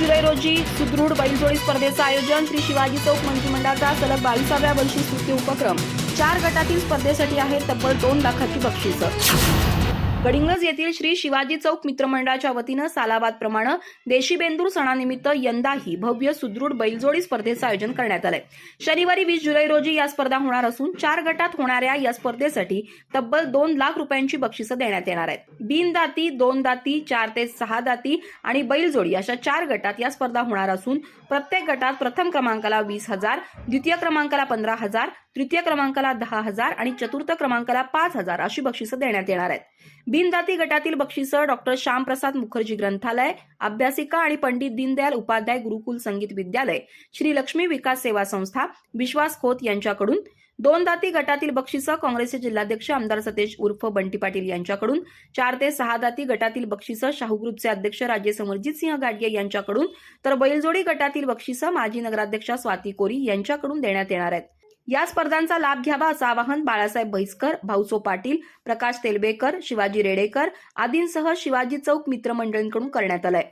रोजी सुदृढ बैलजोडी स्पर्धेचं आयोजन श्री शिवाजी चौक मंत्रिमंडळाचा सलग बावीसाव्या वर्षी स्तुती उपक्रम. चार गटातील स्पर्धेसाठी आहे तब्बल दोन लाखाची बक्षिसं. गडिंग्लज येथील श्री शिवाजी चौक मित्रमंडळाच्या वतीनं सालाबाद प्रमाणे देशी बेंदूर सणानिमित्त यंदाही भव्य सुदृढ बैलजोडी स्पर्धेचं आयोजन करण्यात आलंय. शनिवारी वीस जुलै रोजी या स्पर्धा होणार असून चार गटात होणाऱ्या या स्पर्धेसाठी तब्बल दोन लाख रुपयांची बक्षिसं देण्यात येणार आहेत. बिन दाती दोन दाती चार ते सहा दाती आणि बैलजोडी अशा चार गटात या स्पर्धा होणार असून प्रत्येक गटात प्रथम क्रमांकाला वीस हजार द्वितीय क्रमांकाला पंधरा हजार तृतीय क्रमांकाला दहा हजार आणि चतुर्थ क्रमांकाला पाच हजार अशी बक्षिसं देण्यात येणार आहेत. बिनदाती गटातील बक्षिसं डॉक्टर श्यामप्रसाद मुखर्जी ग्रंथालय अभ्यासिका आणि पंडित दीनदयाल उपाध्याय गुरुकुल संगीत विद्यालय श्री लक्ष्मी विकास सेवा संस्था विश्वास खोत यांच्याकडून दोन दाती गटातील बक्षिसं काँग्रेसचे जिल्हाध्यक्ष आमदार सतेज उर्फ बंटी पाटील यांच्याकडून चार ते सहा दाती गटातील बक्षिसं शाहू ग्रुपचे अध्यक्ष राजे समरजित सिंह गाडगे यांच्याकडून तर बैलजोडी गटातील बक्षिसं माजी नगराध्यक्षा स्वाती कोरी यांच्याकडून देण्यात येणार आहेत. या स्पर्धांचा लाभ घ्यावा असं आवाहन बाळासाहेब म्हैसकर भाऊसो पाटील प्रकाश तेलबेकर शिवाजी रेडेकर आदींसह शिवाजी चौक मित्रमंडळींकडून करण्यात आलंय.